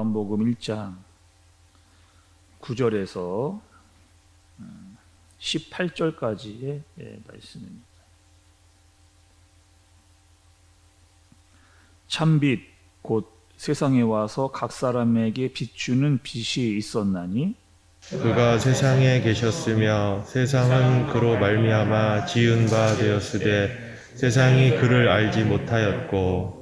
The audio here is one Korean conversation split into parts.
요한복음 1장 9절에서 18절까지의 말씀입니다. 참빛 곧 세상에 와서 각 사람에게 비추는 빛이 있었나니 그가 세상에 계셨으며 세상은 그로 말미암아 지은 바 되었으되 세상이 그를 알지 못하였고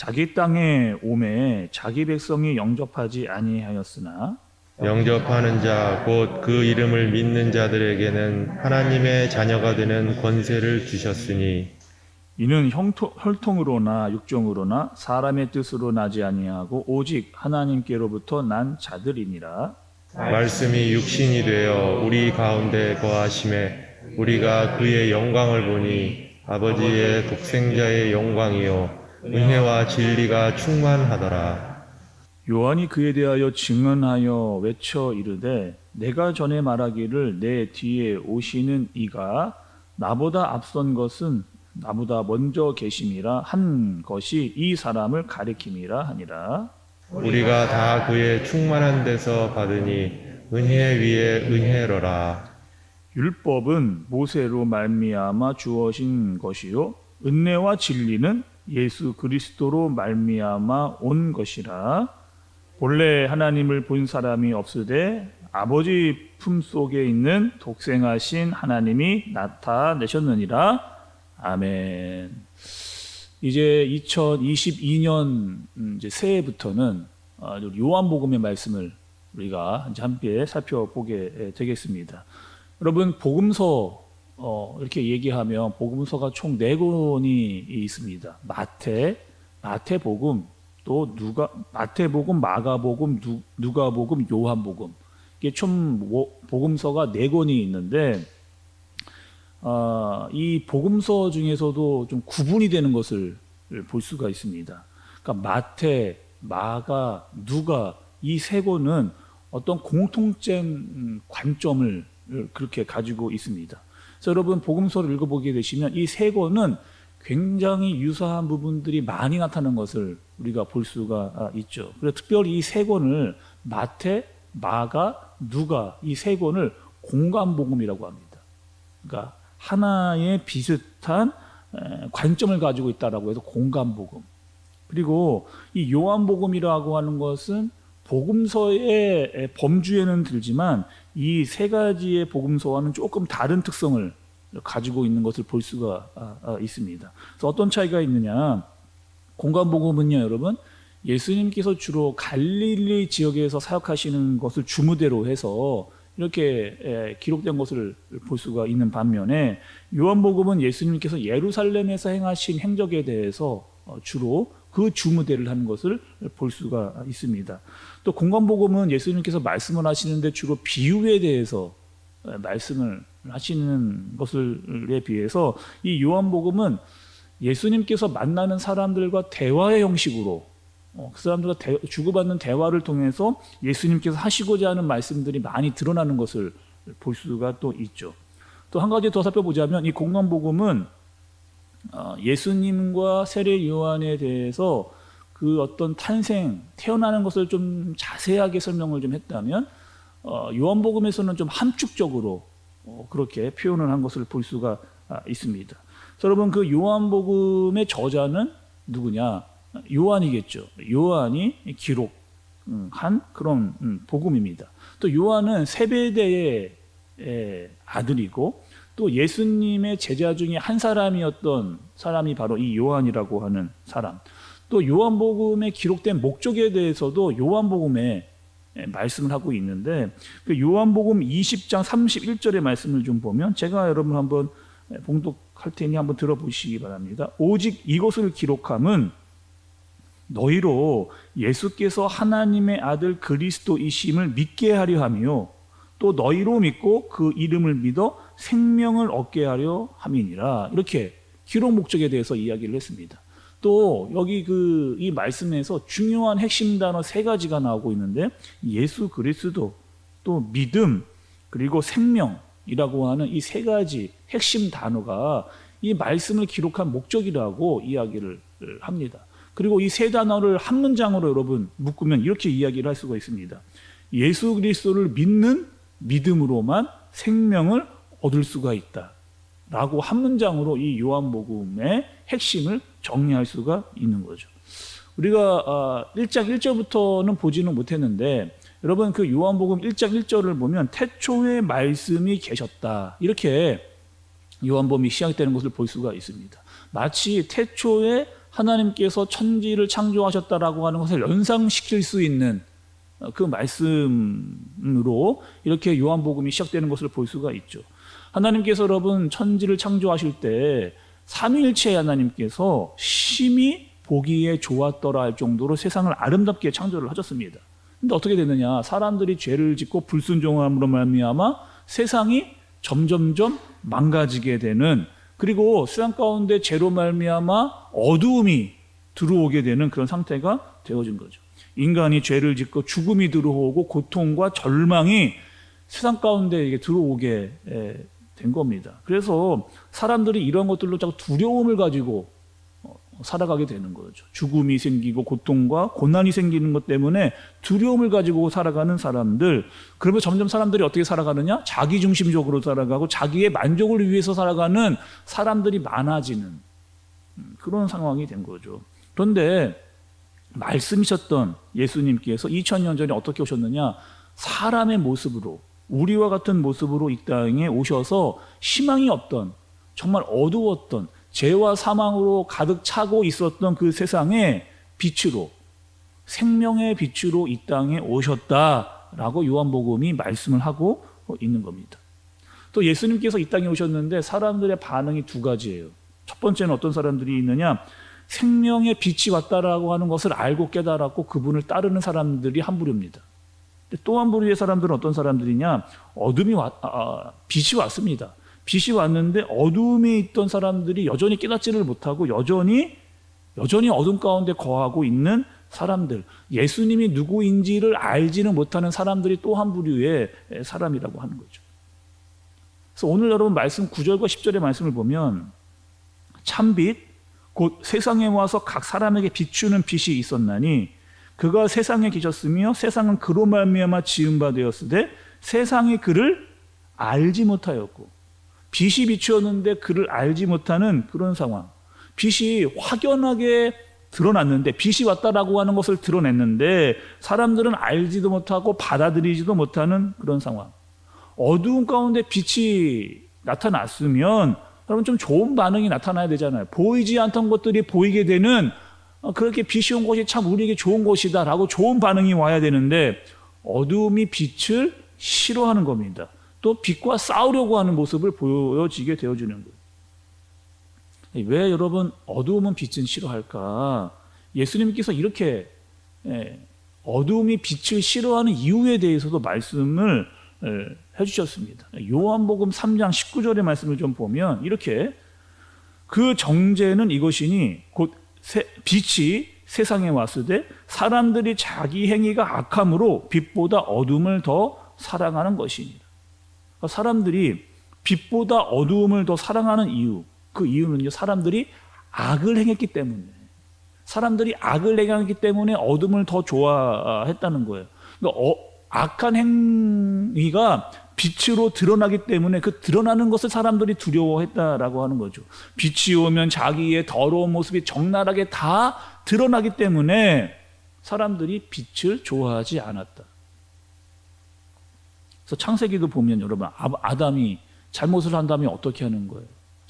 자기 땅에 오매 자기 백성이 영접하지 아니하였으나 영접하는 자 곧 그 이름을 믿는 자들에게는 하나님의 자녀가 되는 권세를 주셨으니 이는 형토, 혈통으로나 육종으로나 사람의 뜻으로 나지 아니하고 오직 하나님께로부터 난 자들이니라. 말씀이 육신이 되어 우리 가운데 거하심에 우리가 그의 영광을 보니 아버지의 독생자의 영광이요 은혜와 진리가 충만하더라. 요한이 그에 대하여 증언하여 외쳐 이르되 내가 전에 말하기를 내 뒤에 오시는 이가 나보다 앞선 것은 나보다 먼저 계심이라 한 것이 이 사람을 가리킴이라 하니라. 우리가 다 그의 충만한 데서 받으니 은혜 위에 은혜로라. 율법은 모세로 말미암아 주어진 것이요 은혜와 진리는 예수 그리스도로 말미암아 온 것이라 본래 하나님을 본 사람이 없으되 아버지 품 속에 있는 독생하신 하나님이 나타내셨느니라 아멘. 이제 2022년 이제 새해부터는 어, 요한복음의 말씀을 우리가 함께 살펴보게 되겠습니다. 여러분 복음서 어, 이렇게 얘기하면 복음서가 총 네 권이 있습니다. 마태, 마태복음, 또 누가 마태복음, 마가복음, 누, 누가복음, 요한복음. 이게 총 복음서가 네 권이 있는데 어, 이 복음서 중에서도 좀 구분이 되는 것을 볼 수가 있습니다. 그러니까 마태, 마가, 누가 이 세 권은 어떤 공통된 관점을 그렇게 가지고 있습니다. 여러분 복음서를 읽어보게 되시면 이 세 권은 굉장히 유사한 부분들이 많이 나타나는 것을 우리가 볼 수가 있죠. 그래서 특별히 이 세 권을 마태, 마가, 누가 이 세 권을 공간복음이라고 합니다. 그러니까 하나의 비슷한 관점을 가지고 있다라고 해서 공간복음. 그리고 이 요한복음이라고 하는 것은 복음서의 범주에는 들지만 이 세 가지의 복음서와는 조금 다른 특성을 가지고 있는 것을 볼 수가 있습니다. 그래서 어떤 차이가 있느냐? 공간 복음은요, 여러분, 예수님께서 주로 갈릴리 지역에서 사역하시는 것을 주무대로 해서 이렇게 기록된 것을 볼 수가 있는 반면에 요한복음은 예수님께서 예루살렘에서 행하신 행적에 대해서 어, 주로 그 주무대를 하는 것을 볼 수가 있습니다. 또 공간복음은 예수님께서 말씀을 하시는데 주로 비유에 대해서 말씀을 하시는 것을에 비해서 이 요한복음은 예수님께서 만나는 사람들과 대화의 형식으로 어, 그 사람들과 대, 주고받는 대화를 통해서 예수님께서 하시고자 하는 말씀들이 많이 드러나는 것을 볼 수가 또 있죠. 또 한 가지 더 살펴보자면 이 공간복음은 어, 예수님과 세례 요한에 대해서 그 어떤 탄생, 태어나는 것을 좀 자세하게 설명을 좀 했다면 어, 요한복음에서는 좀 함축적으로 그렇게 표현을 한 것을 볼 수가 아, 있습니다. 여러분 그 요한복음의 저자는 누구냐? 요한이겠죠. 요한이 기록한 그런 음, 복음입니다. 또 요한은 세배대의 아들이고 또 예수님의 제자 중에 한 사람이었던 사람이 바로 이 요한이라고 하는 사람. 또 요한복음에 기록된 목적에 대해서도 요한복음에 말씀을 하고 있는데 그 요한복음 20장 31절의 말씀을 좀 보면 제가 여러분 한번 봉독할 테니 한번 들어보시기 바랍니다. 오직 이것을 기록함은 너희로 예수께서 하나님의 아들 그리스도이심을 믿게 하려 하며 또 너희로 믿고 그 이름을 믿어 생명을 얻게 하려 함이니라. 이렇게 기록 목적에 대해서 이야기를 했습니다. 또 여기 그 이 말씀에서 중요한 핵심 단어 세 가지가 나오고 있는데 예수 그리스도 또 믿음 그리고 생명이라고 하는 이 세 가지 핵심 단어가 이 말씀을 기록한 목적이라고 이야기를 합니다. 그리고 이 세 단어를 한 문장으로 여러분 묶으면 이렇게 이야기를 할 수가 있습니다. 예수 그리스도를 믿는 믿음으로만 생명을 얻을 수가 있다. 라고 한 문장으로 이 요한복음의 핵심을 정리할 수가 있는 거죠. 우리가 1장 1절부터는 보지는 못했는데 여러분 그 요한복음 1장 1절을 보면 태초에 말씀이 계셨다. 이렇게 요한복음이 시작되는 것을 볼 수가 있습니다. 마치 태초에 하나님께서 천지를 창조하셨다라고 하는 것을 연상시킬 수 있는 그 말씀으로 이렇게 요한복음이 시작되는 것을 볼 수가 있죠. 하나님께서 여러분 천지를 창조하실 때 삼위일체 하나님께서 심히 보기에 좋았더라 할 정도로 세상을 아름답게 창조를 하셨습니다. 근데 어떻게 되느냐? 사람들이 죄를 짓고 불순종함으로 말미암아 세상이 점점점 망가지게 되는 그리고 세상 가운데 죄로 말미암아 어두움이 들어오게 되는 그런 상태가 되어진 거죠. 인간이 죄를 짓고 죽음이 들어오고 고통과 절망이 세상 가운데 이게 들어오게 된 겁니다. 그래서 사람들이 이런 것들로 자꾸 두려움을 가지고 어, 살아가게 되는 거죠. 죽음이 생기고 고통과 고난이 생기는 것 때문에 두려움을 가지고 살아가는 사람들. 그러면 점점 사람들이 어떻게 살아가느냐? 자기 중심적으로 살아가고 자기의 만족을 위해서 살아가는 사람들이 많아지는 음, 그런 상황이 된 거죠. 그런데 말씀이셨던 예수님께서 2000년 전에 어떻게 오셨느냐? 사람의 모습으로 우리와 같은 모습으로 이 땅에 오셔서 희망이 없던 정말 어두웠던 죄와 사망으로 가득 차고 있었던 그 세상에 빛으로 생명의 빛으로 이 땅에 오셨다라고 요한복음이 말씀을 하고 있는 겁니다. 또 예수님께서 이 땅에 오셨는데 사람들의 반응이 두 가지예요. 첫 번째는 어떤 사람들이 있느냐? 생명의 빛이 왔다라고 하는 것을 알고 깨달았고 그분을 따르는 사람들이 한 부류입니다. 또 한 부류의 사람들은 어떤 사람들이냐? 어둠이 왔, 아, 빛이 왔습니다. 빛이 왔는데 어둠에 있던 사람들이 여전히 깨닫지를 못하고 여전히 여전히 어둠 가운데 거하고 있는 사람들, 예수님이 누구인지를 알지는 못하는 사람들이 또 한 부류의 사람이라고 하는 거죠. 그래서 오늘 여러분 말씀 9절과 10절의 말씀을 보면 참빛 곧 세상에 와서 각 사람에게 비추는 빛이 있었나니 그가 세상에 계셨으며 세상은 그로 말미암아 지은 바 되었으되 세상이 그를 알지 못하였고 빛이 비추었는데 그를 알지 못하는 그런 상황. 빛이 확연하게 드러났는데 빛이 왔다라고 하는 것을 드러냈는데 사람들은 알지도 못하고 받아들이지도 못하는 그런 상황. 어두운 가운데 빛이 나타났으면 여러분 좀 좋은 반응이 나타나야 되잖아요. 보이지 않던 것들이 보이게 되는 어, 그렇게 온 것이 참 우리에게 좋은 것이다라고 좋은 반응이 와야 되는데 어두움이 빛을 싫어하는 겁니다. 또 빛과 싸우려고 하는 모습을 보여지게 되어주는 거예요. 왜 여러분 어두움은 빛은 싫어할까? 예수님께서 이렇게 예, 어두움이 빛을 싫어하는 이유에 대해서도 말씀을 예, 해주셨습니다. 요한복음 3장 19절의 말씀을 좀 보면 이렇게 그 정죄는 이것이니 곧 세, 빛이 세상에 왔을 때 사람들이 자기 행위가 악함으로 빛보다 어둠을 더 사랑하는 것이니라. 그러니까 사람들이 빛보다 어두움을 더 사랑하는 이유, 그 이유는요, 사람들이 악을 행했기 때문에. 사람들이 악을 행했기 때문에 어둠을 더 좋아했다는 거예요. 그러니까 어, 악한 행위가 빛으로 드러나기 때문에 그 드러나는 것을 사람들이 두려워했다라고 하는 거죠. 빛이 오면 자기의 더러운 모습이 적나라하게 다 드러나기 때문에 사람들이 빛을 좋아하지 않았다. 그래서 창세기도 보면 여러분 아담이 잘못을 한다면 어떻게 하는 거예요?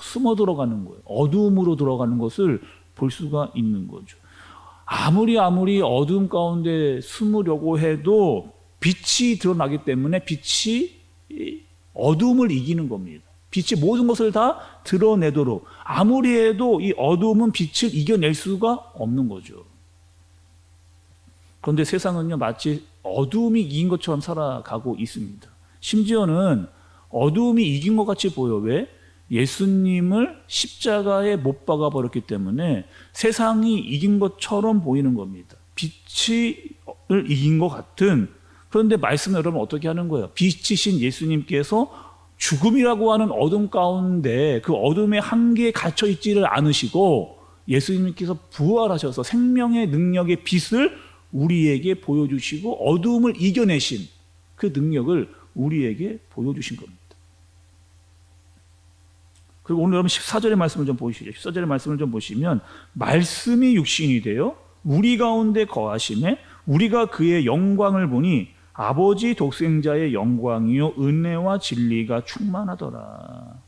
숨어 들어가는 거예요. 어두움으로 들어가는 것을 볼 수가 있는 거죠. 아무리 아무리 어두움 가운데 숨으려고 해도 빛이 드러나기 때문에 빛이 어두움을 이기는 겁니다. 빛이 모든 것을 다 드러내도록 아무리 해도 이 어두움은 빛을 이겨낼 수가 없는 거죠. 그런데 세상은요 마치 어두움이 이긴 것처럼 살아가고 있습니다. 심지어는 어두움이 이긴 것 같이 보여. 왜? 예수님을 십자가에 못 박아 버렸기 때문에 세상이 이긴 것처럼 보이는 겁니다. 빛을 이긴 것 같은 그런데 말씀을 여러분 어떻게 하는 거예요? 빛이신 예수님께서 죽음이라고 하는 어둠 가운데 그 어둠의 한계에 갇혀 있지를 않으시고 예수님께서 부활하셔서 생명의 능력의 빛을 우리에게 보여주시고 어두움을 이겨내신 그 능력을 우리에게 보여주신 겁니다. 그리고 오늘 여러분 14절의 말씀을 좀 보시죠. 14절의 말씀을 좀 보시면 말씀이 육신이 되어 우리 가운데 거하심에 우리가 그의 영광을 보니 아버지 독생자의 영광이요 은혜와 진리가 충만하더라.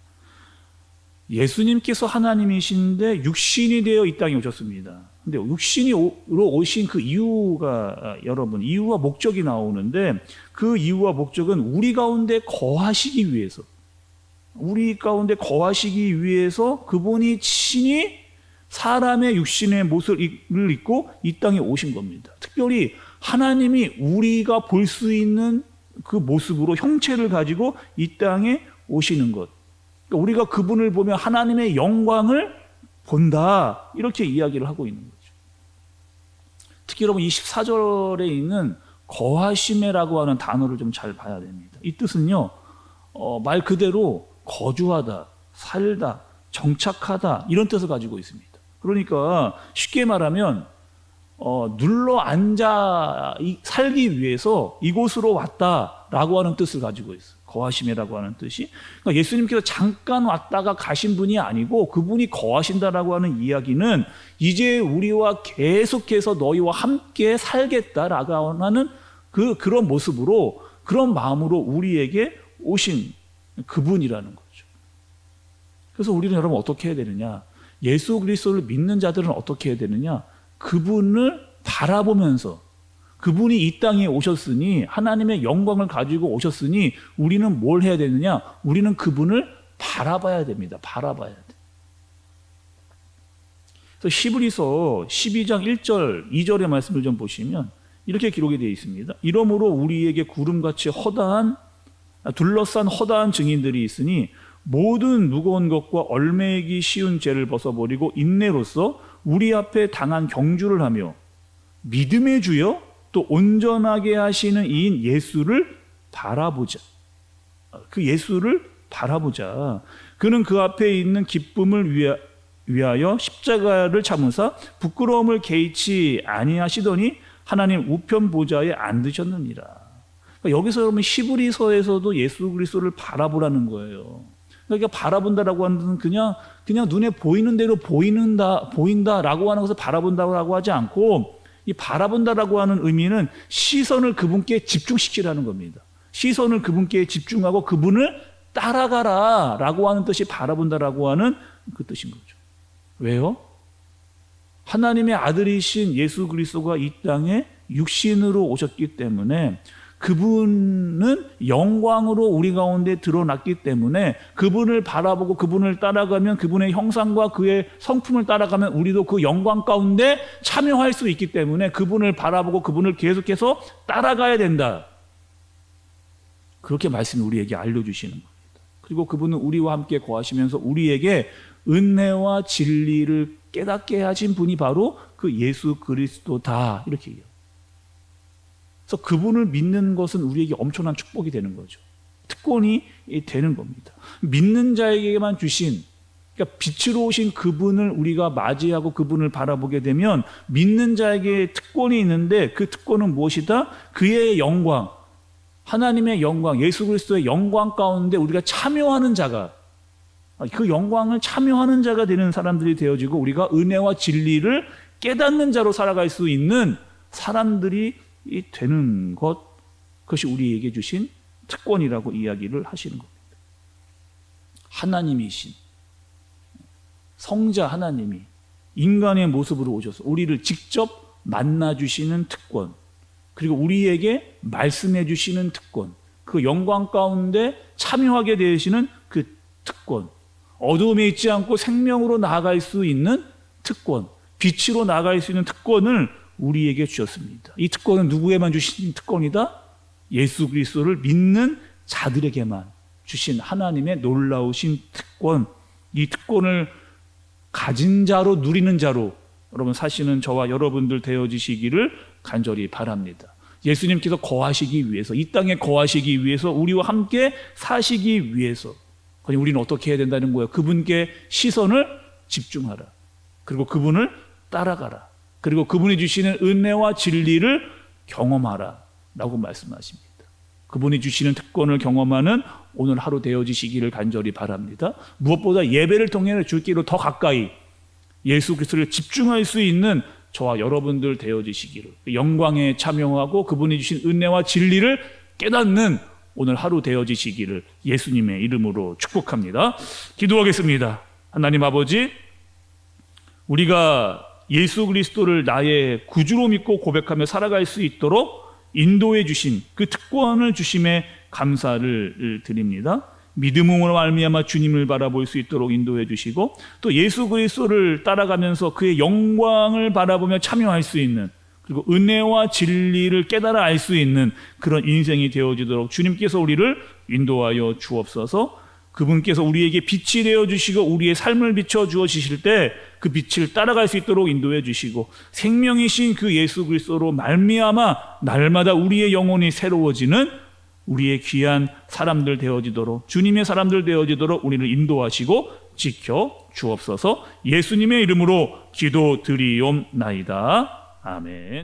예수님께서 하나님이신데 육신이 되어 이 땅에 오셨습니다. 근데 육신으로 오신 그 이유가 아, 여러분 이유와 목적이 나오는데 그 이유와 목적은 우리 가운데 거하시기 위해서 우리 가운데 거하시기 위해서 그분이 친히 사람의 육신의 모습을 입고 이 땅에 오신 겁니다. 특별히 하나님이 우리가 볼 수 있는 그 모습으로 형체를 가지고 이 땅에 오시는 것. 그러니까 우리가 그분을 보면 하나님의 영광을 본다. 이렇게 이야기를 하고 있는 거죠. 특히 여러분 24절에 있는 거하심에라고 하는 단어를 좀 잘 봐야 됩니다. 이 뜻은요, 어, 말 그대로 거주하다, 살다, 정착하다, 이런 뜻을 가지고 있습니다. 그러니까 쉽게 말하면, 어, 눌러 앉아 이- 살기 위해서 이곳으로 왔다라고 하는 뜻을 가지고 있어요. 거하심이라고 하는 뜻이. 그러니까 예수님께서 잠깐 왔다가 가신 분이 아니고 그분이 거하신다라고 하는 이야기는 이제 우리와 계속해서 너희와 함께 살겠다라고 하는 그, 그런 모습으로 그런 마음으로 우리에게 오신 그분이라는 거죠. 그래서 우리는 여러분 어떻게 해야 되느냐? 예수 그리스도를 믿는 자들은 어떻게 해야 되느냐? 그분을 바라보면서 그분이 이 땅에 오셨으니 하나님의 영광을 가지고 오셨으니 우리는 뭘 해야 되느냐? 우리는 그분을 바라봐야 됩니다. 바라봐야 돼. 그래서 시브리서 12장 1절, 2절의 말씀을 좀 보시면 이렇게 기록이 되어 있습니다. 이러므로 우리에게 구름같이 허다한 둘러싼 허다한 증인들이 있으니 모든 무거운 것과 얼매기 쉬운 죄를 벗어버리고 인내로서 우리 앞에 당한 경주를 하며 믿음의 주여 또 온전하게 하시는 이인 예수를 바라보자. 그 예수를 바라보자. 그는 그 앞에 있는 기쁨을 위하, 위하여 십자가를 참으사 부끄러움을 개의치 아니하시더니 하나님 우편 보좌에 앉으셨느니라. 그러니까 여기서 여러분 시브리서에서도 예수 그리스도를 바라보라는 거예요. 그러니까 바라본다라고 하는 그냥 그냥 눈에 보이는 대로 보이는다 보인다라고 하는 것을 바라본다라고 하지 않고 이 바라본다라고 하는 의미는 시선을 그분께 집중시키라는 겁니다. 시선을 그분께 집중하고 그분을 따라가라라고 하는 뜻이 바라본다라고 하는 그 뜻인 거죠. 왜요? 하나님의 아들이신 예수 그리스도가 이 땅에 육신으로 오셨기 때문에 그분은 영광으로 우리 가운데 드러났기 때문에 그분을 바라보고 그분을 따라가면 그분의 형상과 그의 성품을 따라가면 우리도 그 영광 가운데 참여할 수 있기 때문에 그분을 바라보고 그분을 계속해서 따라가야 된다. 그렇게 말씀이 우리에게 알려주시는 겁니다. 그리고 그분은 우리와 함께 거하시면서 우리에게 은혜와 진리를 깨닫게 하신 분이 바로 그 예수 그리스도다. 이렇게 얘기해요. 그래서 그분을 믿는 것은 우리에게 엄청난 축복이 되는 거죠. 특권이 되는 겁니다. 믿는 자에게만 주신 그러니까 빛으로 오신 그분을 우리가 맞이하고 그분을 바라보게 되면 믿는 자에게 특권이 있는데 그 특권은 무엇이다? 그의 영광, 하나님의 영광, 예수 그리스도의 영광 가운데 우리가 참여하는 자가 그 영광을 참여하는 자가 되는 사람들이 되어지고 우리가 은혜와 진리를 깨닫는 자로 살아갈 수 있는 사람들이 되는 것 그것이 우리에게 주신 특권이라고 이야기를 하시는 겁니다. 하나님이신 성자 하나님이 인간의 모습으로 오셔서 우리를 직접 만나 주시는 특권 그리고 우리에게 말씀해 주시는 특권 그 영광 가운데 참여하게 되시는 그 특권 어두움에 있지 않고 생명으로 나아갈 수 있는 특권 빛으로 나아갈 수 있는 특권을 우리에게 주셨습니다. 이 특권은 누구에만 주신 특권이다? 예수 그리스도를 믿는 자들에게만 주신 하나님의 놀라우신 특권. 이 특권을 가진 자로 누리는 자로 여러분 사시는 저와 여러분들 되어지시기를 간절히 바랍니다. 예수님께서 거하시기 위해서 이 땅에 거하시기 위해서 우리와 함께 사시기 위해서 그럼 우리는 어떻게 해야 된다는 거예요? 그분께 시선을 집중하라. 그리고 그분을 따라가라. 그리고 그분이 주시는 은혜와 진리를 경험하라. 라고 말씀하십니다. 그분이 주시는 특권을 경험하는 오늘 하루 되어지시기를 간절히 바랍니다. 무엇보다 예배를 통해 주기로 더 가까이 예수 그리스도를 집중할 수 있는 저와 여러분들 되어지시기를 영광에 참여하고 그분이 주신 은혜와 진리를 깨닫는 오늘 하루 되어지시기를 예수님의 이름으로 축복합니다. 기도하겠습니다. 하나님 아버지, 우리가 예수 그리스도를 나의 구주로 믿고 고백하며 살아갈 수 있도록 인도해 주신 그 특권을 주심에 감사를 드립니다. 믿음으로 말미암아 주님을 바라볼 수 있도록 인도해 주시고 또 예수 그리스도를 따라가면서 그의 영광을 바라보며 참여할 수 있는 그리고 은혜와 진리를 깨달아 알 수 있는 그런 인생이 되어지도록 주님께서 우리를 인도하여 주옵소서. 그분께서 우리에게 빛이 되어 주시고 우리의 삶을 비춰 주어 주실 때 그 빛을 따라갈 수 있도록 인도해 주시고 생명이신 그 예수 그리스도로 말미암아 날마다 우리의 영혼이 새로워지는 우리의 귀한 사람들 되어지도록 주님의 사람들 되어지도록 우리를 인도하시고 지켜 주옵소서. 예수님의 이름으로 기도드리옵나이다. 아멘.